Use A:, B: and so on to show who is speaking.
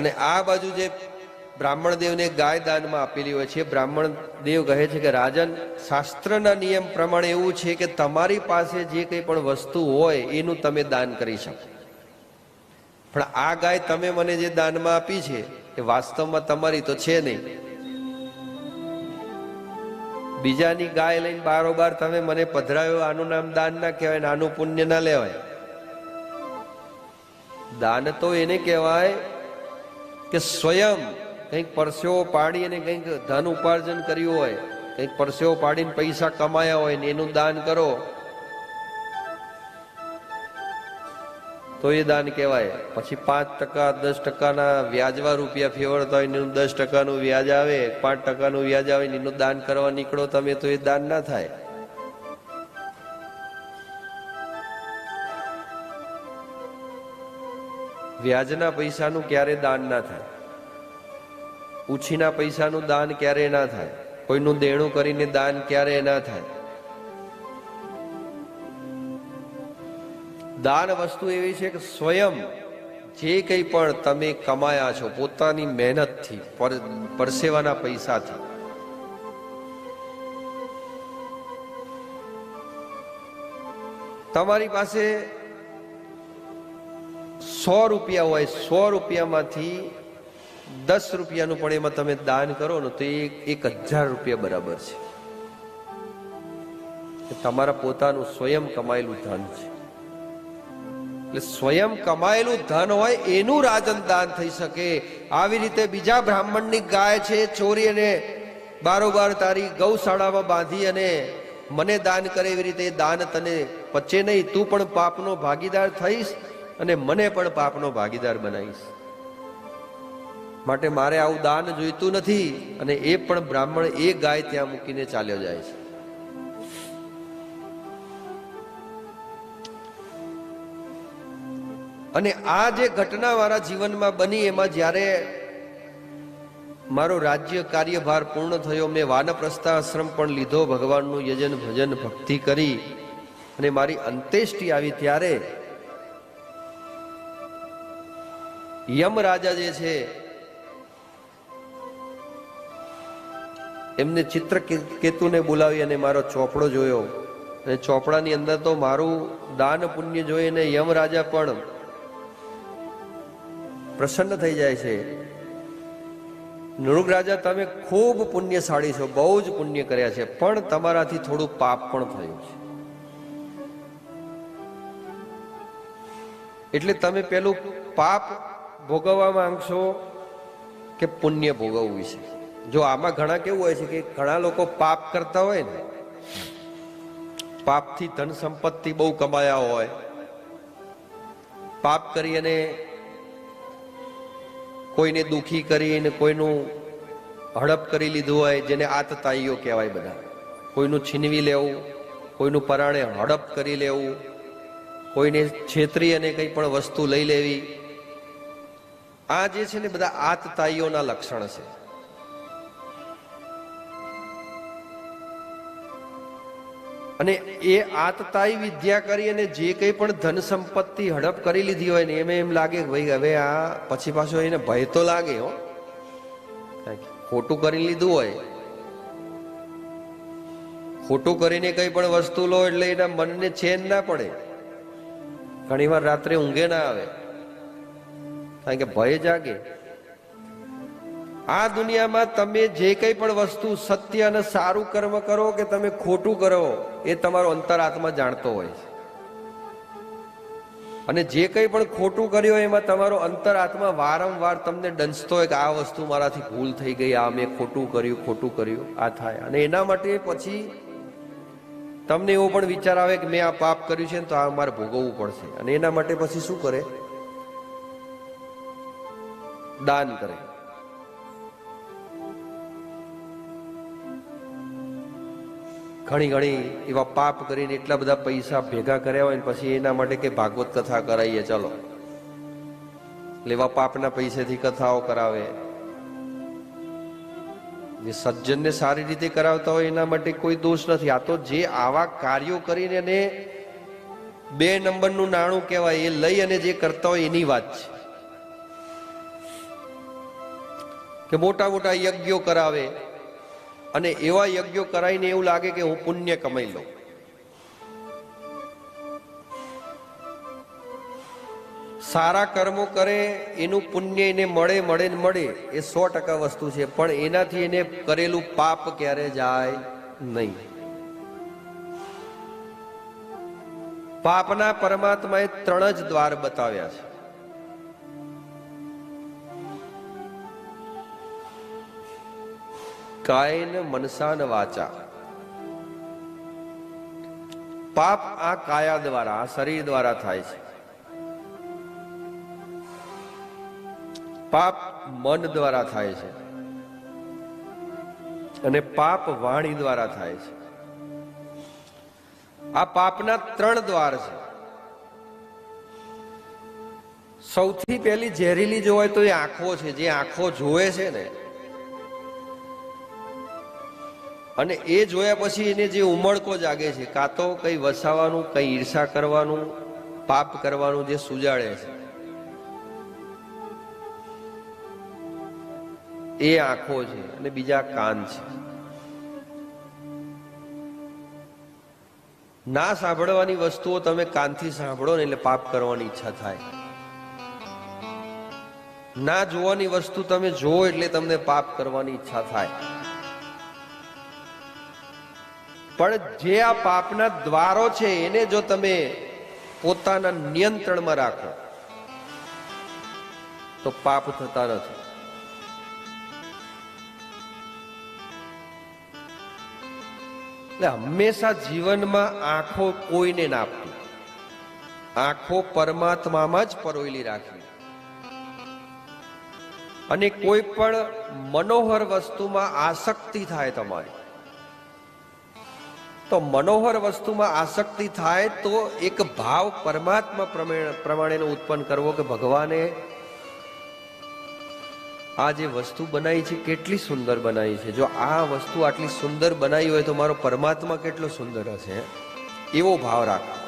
A: અને આ બાજુ જે બ્રાહ્મણ દેવને ગાય દાનમાં આપેલી હોય છે, બ્રાહ્મણ દેવ કહે છે કે, રાજન, શાસ્ત્રના નિયમ પ્રમાણે એવું છે કે તમારી પાસે જે કંઈ પણ વસ્તુ હોય, એનું તમે દાન કરી શકો. પણ આ ગાય તમે મને જે દાનમાં આપી છે, એ વાસ્તવમાં તમારી તો છે નહીં. બીજાની ગાય લઈને બારોબાર તમે મને પધરાયો, આનું નામ દાન ના કહેવાય, આનું પુણ્ય ના લેવાય. દાન તો એને કહેવાય કે સ્વયં કંઈક પરસેવો પાડી અને કંઈક ધન ઉપાર્જન કર્યું હોય, કંઈક પરસેવો પાડીને પૈસા કમાયા હોય ને એનું દાન કરો. તો એ દાન કહેવાય. પછી પાંચ ટકા, દસ ટકાના વ્યાજવા રૂપિયા ફેવરતા હોય એનું દસ ટકાનું વ્યાજ આવે, પાંચ ટકાનું વ્યાજ આવે એનું દાન કરવા નીકળો તમે, તો એ દાન ના થાય. વ્યાજના પૈસાનું ક્યારે દાન ના થાય? ઉછીના પૈસાનું દાન ક્યારે ના થાય? કોઈનું દેણું કરીને દાન ક્યારે ના થાય? દાન વસ્તુ એવી છે કે સ્વયં જે કંઈ પણ તમે કમાયા છો, પોતાની મહેનતથી, પર- પરસેવાના પૈસાથી. તમારી પાસે સો રૂપિયા હોય, સો રૂપિયામાંથી દસ રૂપિયાનું પણ એમાં તમે દાન કરો ને તો એ એક હજાર રૂપિયા બરાબર છે. તમારા પોતાનું સ્વયં કમાયેલું ધન છે. એટલે સ્વયં કમાયેલું ધન હોય, એનું રાજન દાન થઈ શકે. આવી રીતે બીજા બ્રાહ્મણની ગાય છે, ચોરી અને બારોબાર તારી ગૌશાળામાં બાંધી અને મને દાન કરે એવી રીતે દાન તને પચે નહીં. તું પણ પાપનો ભાગીદાર થઈશ અને મને પણ પાપનો ભાગીદાર બનાવીશ. માટે મારે આવું દાન જોઈતું નથી અને એ પણ બ્રાહ્મણ એ ગાય ત્યાં મૂકીને ચાલ્યો જાય છે. અને આ જે ઘટના મારા જીવનમાં બની એમાં જ્યારે મારો રાજ્ય કાર્યભાર પૂર્ણ થયો, મેં વાનપ્રસ્થાશ્રમ પણ લીધો, ભગવાનનું યજન ભજન ભક્તિ કરી અને મારી અંત્યેષ્ટિ આવી ત્યારે યમ રાજા જે છે, એમને ચિત્ર કેતુને બોલાવી અને મારો ચોપડો જોયો. અને ચોપડાની અંદર તો મારું દાન પુણ્ય જોઈને યમ રાજા પણ પ્રસન્ન થઈ જાય છે. નૃગ રાજા, તમે ખૂબ પુણ્યશાળી છો, બહુ જ પુણ્ય કર્યા છે, પણ તમારાથી થોડું પાપ પણ થયું છે. એટલે તમે પેલું પાપ ભોગવવા માંગશો? કે પુણ્ય ભોગવવું છે? જો આમાં ઘણા કેવું હોય છે કે ઘણા લોકો પાપ કરતા હોય ને, પાપથી ધન સંપત્તિ બહુ કમાયા હોય, પાપ કરી અને કોઈને દુખી કરીને કોઈનું હડપ કરી લીધું હોય, જેને આતતાઈઓ કહેવાય બધા. કોઈનું છીનવી લેવું, કોઈનું પરાણે હડપ કરી લેવું, કોઈને છેતરી અને કંઈ પણ વસ્તુ લઈ લેવી આ જે છે ને બધા આતતાઈઓના લક્ષણ છે. અને એ આતતાઈ વિદ્યા કરી અને જે કંઈ પણ ધન સંપત્તિ હડપ કરી લીધી હોય ને એમ એમ લાગે કે ભાઈ હવે આ પછી પાછો એને ભય તો લાગે, હો. ખોટું કરી લીધું હોય. ખોટું કરીને કઈ પણ વસ્તુ લો એટલે એના મનને ચેન ના પડે. ઘણીવાર રાત્રે ઊંઘે ના આવે. કારણ કે ભય જાગે. આ દુનિયામાં તમે જે કંઈ પણ વસ્તુ સત્ય અને સારું કર્મ કરો કે તમે ખોટું કરો, એ તમારો અંતરાત્મા જાણતો હોય છે. અને જે કંઈ પણ ખોટું કર્યું હોય, એમાં તમારો અંતરાત્મા વારંવાર તમને ડંસતો હોય કે આ વસ્તુ મારાથી ભૂલ થઈ ગઈ, આ મેં ખોટું કર્યું ખોટું કર્યું, આ થાય. અને એના માટે પછી તમને એવો પણ વિચાર આવે કે મેં આ પાપ કર્યું છે તો આ મારે ભોગવવું પડશે. અને એના માટે પછી શું કરે? દાન કરે. ઘણી ઘણી એવા પાપ કરીને એટલા બધા પૈસા ભેગા કર્યા હોય ને પછી એના માટે કે ભાગવત કથા કરાવીએ ચલો. લેવા પાપના પૈસેથી કથાઓ કરાવે. જે સજ્જનને સારી રીતે કરાવતા હોય એના માટે કોઈ દોષ નથી. આ તો જે આવા કાર્યો કરીને એને બે નંબરનું નાણું કહેવાય, એ લઈ અને જે કરતા હોય એની વાત છે. કે મોટા મોટા યજ્ઞો કરાવે. અને એવા યજ્ઞો કરાવીને એવું લાગે કે હું પુણ્ય કમાઈ લઉં. સારા કર્મો કરે, એનું પુણ્ય એને મળે મળે ને મળે, એ સો ટકા વસ્તુ છે. પણ એનાથી એને કરેલું પાપ ક્યારે જાય નહીં. પાપના પરમાત્માએ ત્રણ જ દ્વાર બતાવ્યા છે. કાયન મનસાન વાચા. પાપ આ કાયા દ્વારા શરીર દ્વારા થાય છે. પાપ મન દ્વારા થાય છે. અને પાપ વાણી દ્વારા થાય છે. આ પાપના ત્રણ દ્વાર છે. સૌથી પહેલી ઝેરીલી જોવાય તો એ આંખો છે, જે આંખો જોવે છે ને અને એ જોયા પછી એને જે ઉમળકો જાગે છે, કાં તો કઈ વસાવાનું, કઈ ઈર્ષા કરવાનું, પાપ કરવાનું જે સુજાડે છે, એ આંખો છે અને બીજા કાન છે. ના સાંભળવાની વસ્તુઓ તમે કાનથી સાંભળો ને એટલે પાપ કરવાની ઈચ્છા થાય. ના જોવાની વસ્તુ તમે જોવો એટલે તમને પાપ કરવાની ઈચ્છા થાય. પણ જે આ પાપના દ્વારો છે, એને જો તમે પોતાના નિયંત્રણમાં રાખો, તો પાપ થતા નથી. એટલે હંમેશા જીવનમાં આંખો કોઈને ના આપવી. આંખો પરમાત્મામાં જ પરોયેલી રાખવી. અને કોઈ પણ મનોહર વસ્તુમાં આસક્તિ થાય તમારી. તો મનોહર વસ્તુમાં આસક્તિ થાય તો એક ભાવ પરમાત્મા પ્રમાણે પ્રમાણેનો ઉત્પન્ન કરવો કે ભગવાને આ જે વસ્તુ બનાવી છે, કેટલી સુંદર બનાવી છે. જો આ વસ્તુ આટલી સુંદર બનાવી હોય તો મારો પરમાત્મા કેટલો સુંદર હશે? એવો ભાવ રાખો.